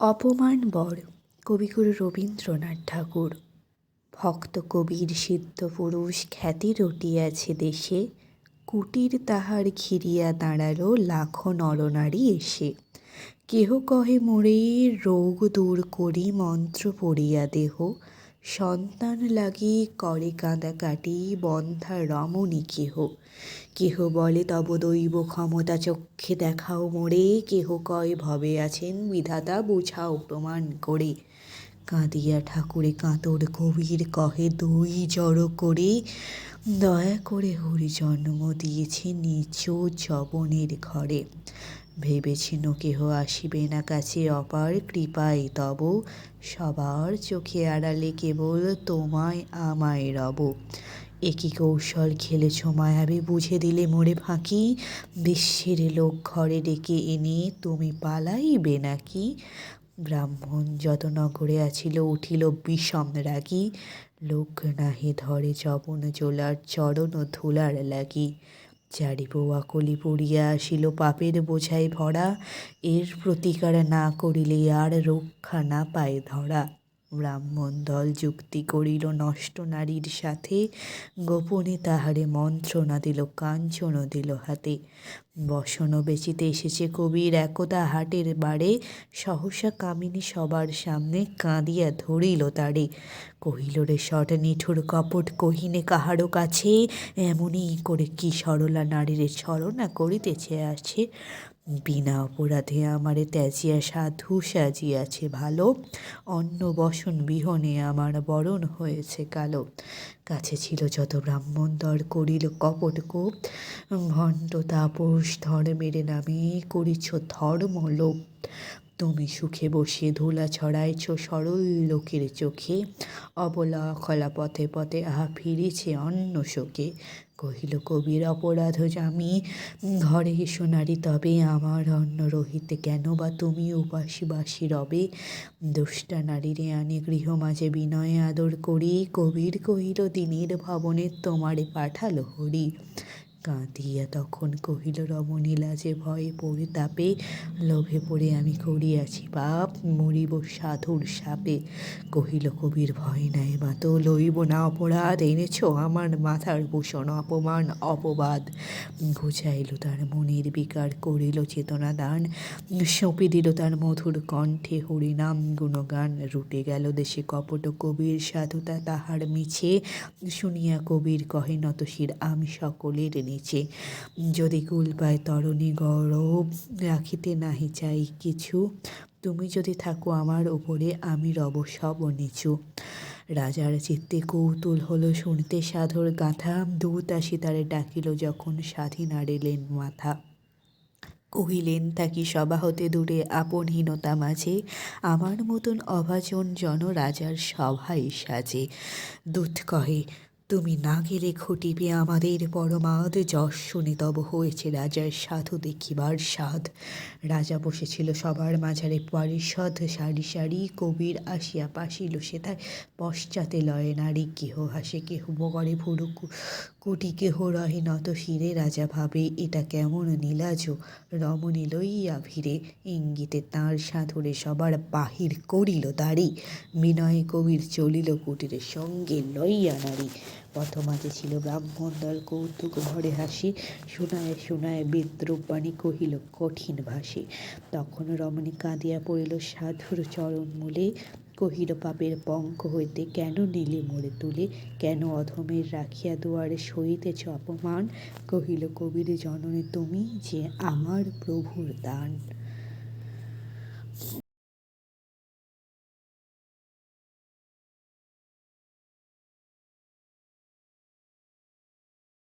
অপমান বর, কবিগুরু রবীন্দ্রনাথ ঠাকুর। ভক্ত কবির সিদ্ধ পুরুষ খ্যাতি রটিয়াছে দেশে, কুটির তাহার ঘিরিয়া দাঁড়াল লাখো নরনারী এসে। কেহ কহে মোরে, রোগ দূর করি মন্ত্র পড়িয়া দেহ সন্তান লাগি করে কাঁদাকাটি বন্ধ্যা রমণী কেহ। কেহ বলে, তব দৈব ক্ষমতা চক্ষে দেখাও মোরে। কেহ কয়, ভবে আছেন বিধাতা, বুঝাও প্রমাণ করে। কাঁদিয়া ঠাকুরে কাঁতর কবির কহে, দুই জড়ো করে দয়া করে হরি জন্ম দিয়েছে নিচ জবনের ঘরে। ভেবেছিল কেহ আসিবে না কাছে অপার কৃপায়, তব সবার চোখে আড়ালে কেবল তোমায় আমায় রব। একই কৌশল খেলেছ মায়াবী, বুঝে দিলে মোরে ফাঁকি। বিশ্বের লোক ঘরে ডেকে এনে তুমি পালাইবে নাকি? ব্রাহ্মণ যত নগরে আছিল, উঠিল বিষম রাগি। লোক নাহি ধরে জবন জোলার চরণ ধুলার লাগি। চারি পোয়া কলি পড়িয়া আসিল পাপের বোঝায় ভরা। এর প্রতিকার না করিলে আর রক্ষা না পায় ধরা। ব্রাহ্মণ দল যুক্তি করিল নষ্ট নারীর সাথে। গোপনে তাহারে মন্ত্রণা দিল কাঞ্চন দিল হাতে। বসন বেচিতে এসেছে কবির একদা হাটের বাড়ে। সহসা কামিনী সবার সামনে কাঁদিয়া ধরিল তারে। কহিল, রে শট নিঠুর কপট, কহিনে কাহারো কাছে? এমনই করে কি সরলা নারীরে ছলনা করিতেছে আছে? বিনা অপরাধে আমারে ত্যাজিয়া, সাধু সাজিয়াছে ভালো। অন্ন বসন বিহনে আমার বরণ হয়েছে কালো। কাছে ছিল যত ব্রাহ্মণ দর করিল কপট কোপ। ভণ্ড তাপস ধর্মের নামে করিছ ধর্ম লোপ। তুমি সুখে বসে ধুলা ছড়াইছ সরল লোকের চোখে। অবলা খলা পথে পথে আহা ফিরেছে অন্য শোকে। কহিল, কবির অপরাধ জামি, ঘরে এসো নারী, তবে আমার অন্ন রহিতে কেন বা তুমি উপাসী রবে? দুষ্টা নারীরে আনে গৃহ মাঝে বিনয়ে আদর করি। কবির কহিল, দিনের ভবনে তোমারে পাঠালো হরি। কাঁদিয়া তখন কহিল, রমণী লাজে ভয়ে পরিতাপে লোভে পড়ে আমি করিয়াছি পাপ মরিব সাধুর সাপে। কহিল, কবির ভয় নাই মাত লইব না অপরাধ, এনেছ আমার মাথার ভূষণ, অপমান, অপবাদ। ঘুচাইল তার মনের বিকার করিল চেতনা দান, সঁপে দিল তার মধুর কণ্ঠে হরিনাম গুণগান, রুটে গেল দেশে কপট কবির সাধুতা তাহার মিছে। শুনিয়া কবির কহে, নতশির, আমি সকলের নিচে। যদি কুল পায় তরণী গৌরব রাখিতে নাহি চাই কিছু, তুমি যদি থাকো আমার ওপরে আমি রব সব নিচু। রাজার চিত্তে কৌতুল হলো শুনতে সাধুর গাথা, দূত আসি তারে ডাকিল যখন স্বাধীন আড়িলেন মাথা। কহিলেন থাকি সভা হতে দূরে আপনহীনতা মাঝে? আমার মতন অভাজন জন রাজার সভায় সাজে। দূত কহে তুমি না গেলে ঘটিবে আমাদের পরমাদ যশ শুনে তব হয়েছে রাজার সাধু দেখিবার সাধ রাজা বসেছিল সবার মাঝারে, পরিষদ সারি সারি, কবির আসিয়া পাশিল সেথায় পশ্চাতে লয়ে নারী, কেহ হাসে, কেহ করে ভুরু কুটি কেহ রহে নত শিরে, রাজা ভাবে এটা কেমন নীলাজ? রমণী লইয়া ভিড়ে ইঙ্গিতে তাঁর সাধুরে সবার বাহির করিল দাড়ি। বিনয়ে কবির চলিল কুটিরের সঙ্গে লইয়া নারী পথমাঝে ছিল ব্রাহ্মণ দল কৌতুক ভরে হাসি। শোনায় শোনায় বিদ্রুপ বাণী কহিল, কঠিন ভাষে তখন রমণী কাঁদিয়া পড়িল, সাধুর চরণ মূলে কহিল পাপের পঙ্ক হইতে কেন নিলে মোড়ে তুলে? কেন অধমের রাখিয়া দুয়ারে সইতেছ অপমান? কহিল, কবির জননী, তুমি যে আমার প্রভুর দান।